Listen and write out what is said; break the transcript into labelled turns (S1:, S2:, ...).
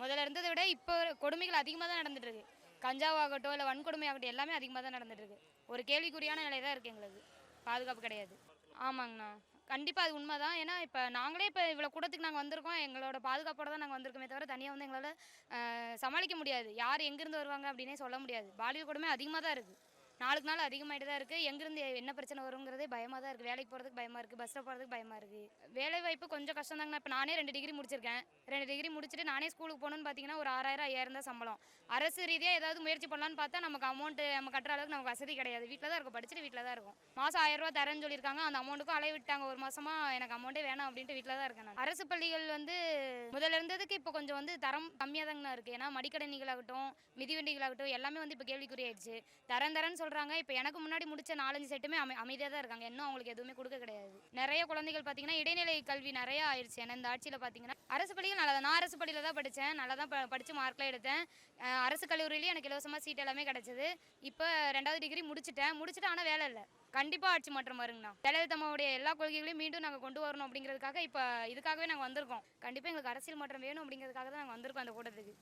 S1: முதல்ல இருந்ததை விட இப்போ கொடுமைகள் அதிகமாக தான் நடந்துட்டு இருக்கு கஞ்சாவாகட்டும் இல்லை வன்கொடுமை ஆகட்டும் எல்லாமே அதிகமாக தான் நடந்துட்டு இருக்கு ஒரு கேள்விக்குறியான நிலை தான் இருக்குது எங்களுக்கு. பாதுகாப்பு கிடையாது. ஆமாங்கண்ணா. கண்டிப்பாக அது உண்மை தான் ஏன்னா இப்போ நாங்களே இப்போ இவ்வளோ கூட்டத்துக்கு நாங்கள் வந்திருக்கோம். எங்களோட பாதுகாப்போட தான் நாங்கள் வந்திருக்கோமே தவிர தனியாக வந்து எங்களால் சமாளிக்க முடியாது. யார் எங்கேருந்து வருவாங்க அப்படின்னே சொல்ல முடியாது. பாலியல் கொடுமை அதிகமாக தான் இருக்குது நாளுக்கு நாள் அதிகமாகிட்டு தான் இருக்குது எங்கேருந்து என்ன பிரச்சனை வருங்கிறதே பயமாக தான் இருக்குது வேலைக்கு போகிறதுக்கு பயமாக இருக்குது பஸ்ஸில் போகிறதுக்கு பயமாக இருக்குது வேலை வாய்ப்பு கொஞ்சம் கஷ்டம் தாங்கண்ணா இப்போ நானே ரெண்டு டிகிரி முடிச்சிருக்கேன். ரெண்டு டிகிரி முடிச்சுட்டு நானே ஸ்கூலுக்கு போகணுன்னு பார்த்தீங்கன்னா ஒரு ஆறாயிரம் ஐயாயிரம் தான் சம்பளம். அரசு ரீதியாக ஏதாவது முயற்சி பண்ணலான்னு பார்த்தா நமக்கு அமௌண்ட்டு நம்ம கட்டுற அளவுக்கு நமக்கு வசதி கிடையாது. வீட்டில் தான் இருக்கும். படிச்சுட்டு வீட்டில் தான் இருக்கும். மாதம் ஆயிரம் ரூபா தரேன்னு சொல்லியிருக்காங்க. அந்த அமௌண்ட்டுக்கும் அலைய விட்டாங்க. ஒரு மாதமாக எனக்கு அமௌண்ட்டே வேணாம் அப்படின்ட்டு வீட்டில் தான் இருக்கேன் நான். அரசு பள்ளிகள் வந்து முதல்ல இருந்ததுக்கு இப்போ கொஞ்சம் வந்து தரம் கம்மியாக தாங்கண்ணா இருக்குது ஏன்னா மடிக்கணினிகளாகட்டும் மிதிவண்டிகளாகட்டும் எல்லாமே வந்து இப்போ கேள்விக்குறியாயிடுச்சு. தரம் தரேன்னு சொல்கிறாங்க இப்போ எனக்கு முன்னாடி முடிச்ச நாலஞ்சு செட்டுமே அமை அமைதியாக தான் இருக்காங்க. இன்னும் அவங்களுக்கு எதுவுமே கொடுக்க கிடையாது. நிறைய குழந்தைகள் பார்த்தீங்கன்னா இடைநிலை கல்வி நிறைய ஆயிடுச்சு ஏன்னா இந்த ஆட்சியில் பார்த்தீங்கன்னா அரசு பள்ளிகள் நல்லா தான் நான் அரசு பள்ளியில் தான் படித்தேன் நல்லா தான் ப- படித்து மார்க்லாம் எடுத்தேன். அரசு கல்லூரியிலேயே எனக்கு இலவசமாக சீட் எல்லாமே கிடச்சிது. இப்போ ரெண்டாவது டிகிரி முடிச்சிட்டேன். முடிச்சுட்டு ஆனால் வேலை இல்லை. கண்டிப்பாக ஆட்சி மாற்றம் வருங்கண்ணா. ஜெயலலிதாவுடைய எல்லா கொள்கைகளையும் மீண்டும் நாங்கள் கொண்டு வரணும் அப்படிங்கிறதுக்காக இப்போ இதுக்காகவே நாங்கள் வந்திருக்கோம். கண்டிப்பாக எங்களுக்கு அரசியல் மாற்றம் வேணும் அப்படிங்கிறதுக்காக தான் நாங்கள் வந்திருக்கோம் அந்த கூட்டத்துக்கு.